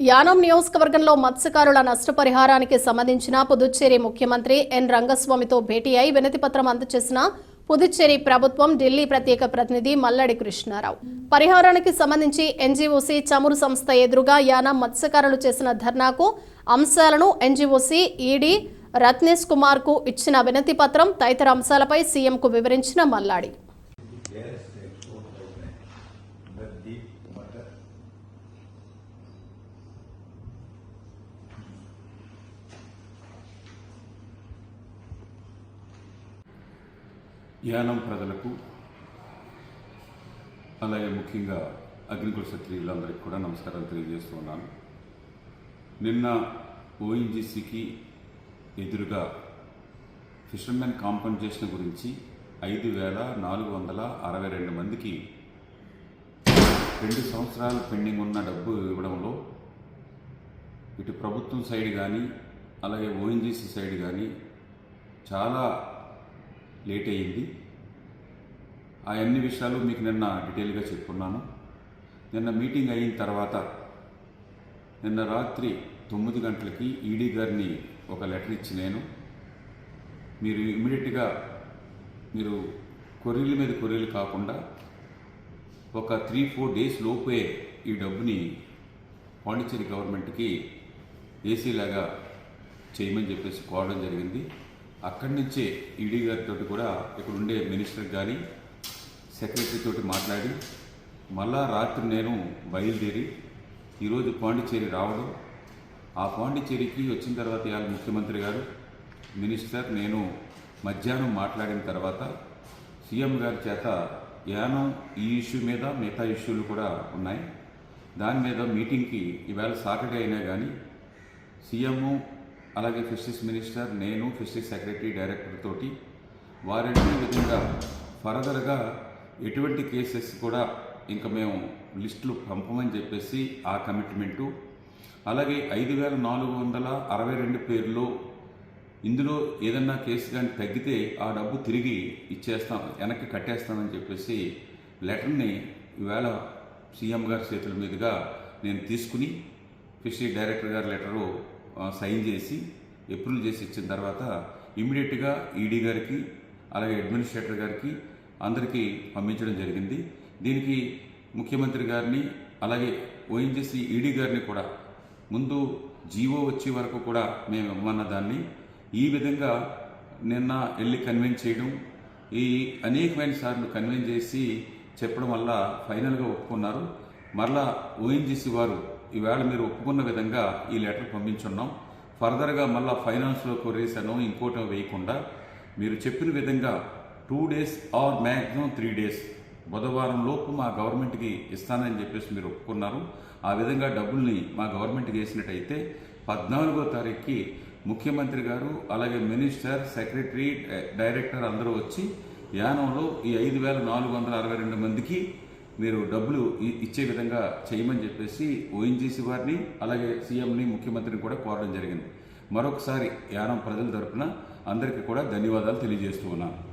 యానం నియోజకవర్గంలో మత్స్యకారుల నష్టపరిహారానికి సంబంధించిన పుదుచ్చేరి ముఖ్యమంత్రి ఎన్ రంగస్వామితో భేటీ అయి వినతిపత్రం అందజేసిన పుదుచ్చేరి ప్రభుత్వం ఢిల్లీ ప్రత్యేక ప్రతినిధి మల్లడి కృష్ణారావు. పరిహారానికి సంబంధించి ఎన్జీఓసీ చమురు సంస్థ ఎదురుగా యానం మత్స్యకారులు చేసిన ధర్నాకు అంశాలను ఎన్జీఓసీ ఈడీ రత్నేష్ కుమార్కు ఇచ్చిన వినతి పత్రం తదితర అంశాలపై సీఎంకు వివరించిన మల్లాడి. యానం ప్రజలకు అలాగే ముఖ్యంగా అగ్నికుల క్షత్రియులందరికీ కూడా నమస్కారాలు తెలియజేస్తున్నాను నిన్న ఓఎన్జీసీకి ఎదురుగా ఫిషర్మెన్ కాంపన్సేషన్ గురించి ఐదు వేల నాలుగు వందల అరవై రెండు మందికి రెండు సంవత్సరాలు పెండింగ్ ఉన్న డబ్బు ఇవ్వడంలో ఇటు ప్రభుత్వం సైడ్ కానీ అలాగే ఓఎన్జీసీ సైడ్ కానీ చాలా లేట్ అయ్యింది. ఆ అన్ని విషయాలు మీకు నిన్న డీటెయిల్గా చెప్పుకున్నాను నిన్న మీటింగ్ అయిన తర్వాత నిన్న రాత్రి తొమ్మిది గంటలకి ఈడీ గారిని ఒక లెటర్ ఇచ్చి నేను మీరు ఇమీడియట్గా మీరు కొర్రీల మీద కొర్రీలు కాకుండా ఒక త్రీ ఫోర్ డేస్ లోపే ఈ డబ్బుని పాండిచ్చేరి గవర్నమెంట్కి ఏసీలాగా చేయమని చెప్పేసి కోరడం జరిగింది. అక్కడి నుంచే ఈడీ గారితో కూడా ఇక్కడ ఉండే మినిస్టర్ కానీ సెక్రటరీ తోటి మాట్లాడి మళ్ళా రాత్రి నేను బయలుదేరి ఈరోజు పాండిచ్చేరి రావడం. ఆ పాండిచ్చేరికి వచ్చిన తర్వాత ఇవాళ ముఖ్యమంత్రి గారు మినిస్టర్ నేను మధ్యాహ్నం మాట్లాడిన తర్వాత సీఎం గారి చేత యానం ఈ ఇష్యూ మీద మిగతా ఇష్యూలు కూడా ఉన్నాయి. దాని మీద మీటింగ్కి ఈవేళ సాటర్డే అయినా కానీ సీఎం అలాగే ఫిషరీస్ మినిస్టర్ నేను ఫిషరీస్ సెక్రటరీ డైరెక్టర్ తోటి వారి విధంగా ఫర్దర్గా ఎటువంటి కేసెస్ కూడా ఇంకా మేము లిస్టులు పంపమని చెప్పేసి ఆ కమిట్మెంటు. అలాగే ఐదు వేల నాలుగు వందల అరవై రెండు పేర్లు ఇందులో ఏదన్నా కేసు కానీ తగ్గితే ఆ డబ్బు తిరిగి ఇచ్చేస్తాం వెనక్కి కట్టేస్తామని చెప్పేసి లెటర్ని ఈవేళ సీఎం గారి చేతుల మీదుగా నేను తీసుకుని ఫిషరీ డైరెక్టర్ గారి లెటరు సైన్ చేసి అప్రూవల్ చేసి ఇచ్చిన తర్వాత ఇమీడియట్గా ఈడీ గారికి అలాగే అడ్మినిస్ట్రేటర్ గారికి అందరికీ పంపించడం జరిగింది. దీనికి ముఖ్యమంత్రి గారిని అలాగే ఓఎన్జీసీ ఈడీ గారిని కూడా ముందు జీవో వచ్చే వరకు కూడా మేము ఇవ్వమన్న దాన్ని ఈ విధంగా నిన్న వెళ్ళి కన్విన్స్ చేయడం ఈ అనేకమైన సార్లు కన్విన్స్ చేసి చెప్పడం వల్ల ఫైనల్గా ఒప్పుకున్నారు. మరలా ఓఎన్జీసీ వారు ఈవేళ మీరు ఒప్పుకున్న విధంగా ఈ లెటర్ పంపించున్నాం. ఫర్దర్గా మళ్ళీ ఫైనాన్స్లో కొరేసాను ఇంకోటి వేయకుండా మీరు చెప్పిన విధంగా two days or maximum three days బుధవారం లోపు మా గవర్నమెంట్కి ఇస్తానని చెప్పేసి మీరు ఒప్పుకున్నారు. ఆ విధంగా డబ్బుల్ని మా గవర్నమెంట్కి వేసినట్టయితే పద్నాలుగో తారీఖుకి ముఖ్యమంత్రి గారు అలాగే మినిస్టర్ సెక్రటరీ డైరెక్టర్ అందరూ వచ్చి యానంలో ఈ ఐదు వేల నాలుగు వందల అరవై రెండు మందికి మీరు డబ్బులు ఇ- ఇచ్చే విధంగా చేయమని చెప్పేసి ఓఎన్జీసీ వారిని అలాగే సీఎంని ముఖ్యమంత్రిని కూడా కోరడం జరిగింది. మరొకసారి యానం ప్రజల తరపున అందరికీ కూడా ధన్యవాదాలు తెలియజేస్తూ ఉన్నాను.